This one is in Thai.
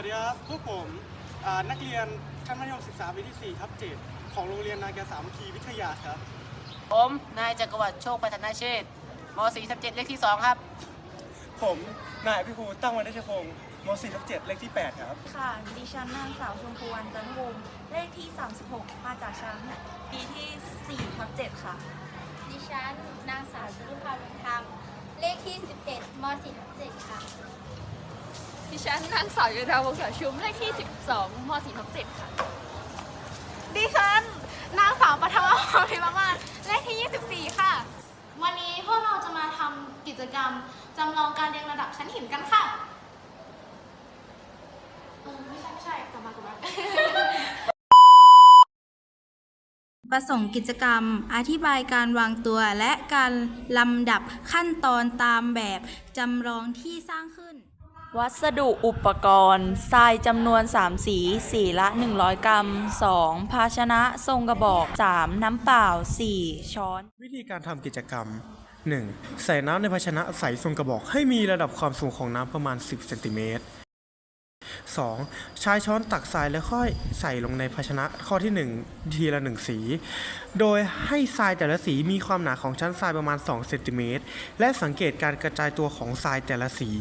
วัสดีครับพวกผมอ่านักเรียนชั้นมัธยมศึกษาปีที่4ทับ7ของโรงเรียนนาแกสามัคคีวิทยาครับ ผมนายจักรวรรดิโชคพัฒนาเชษฐ์ม .4 ทับ7เลขที่ 2 ครับ ผมนายพิภูตั้งวันเดชพงศ์ม .4 ทับ7เลขที่ 8 ครับ ค่ะ ดิฉันนางสาวชมพูวันจันทวงศ์เลขที่ 36 มาจากชั้นปีที่ 4 ทับ 7 ค่ะ ดิฉันนางสาวชุติภาลุนธรรมเลขที่11ม4 ทับ7ค่ะ ดิฉันนางสาวยุทธาวงศาชุมเลขที่ 12ม 4 ทับ7ค่ะ ดิฉันนางสาวปฐมพรพิมมาศเลขที่ 24 ค่ะ วันนี้พวกเราจะมาทำกิจกรรมจำลองการเรียงระดับชั้นหินกันค่ะเออไม่ใช่ไม่ใช่กลับมากลับมา ประสงค์กิจกรรม อธิบายการวางตัวและการลำดับขั้นตอนตามแบบจำลองที่สร้างขึ้น วัสดุอุปกรณ์ทรายจำนวน 3 สี สีละ 100 กรัม 2. ภาชนะทรงกระบอก 3. น้ำเปล่า 4. ช้อน วิธีการทำกิจกรรม 1. ใส่น้ำในภาชนะใส่ทรงกระบอกให้มีระดับความสูงของน้ำประมาณ 10เซนติเมตร 2. ใช้ช้อนตักทรายแล้วค่อยใส่ลงในภาชนะข้อที่ 1 ทีละ 1 สี โดยให้ทรายแต่ละสีมีความหนาของชั้นทรายประมาณ2เซนติเมตรและสังเกตการกระจายตัวของทรายแต่ละสี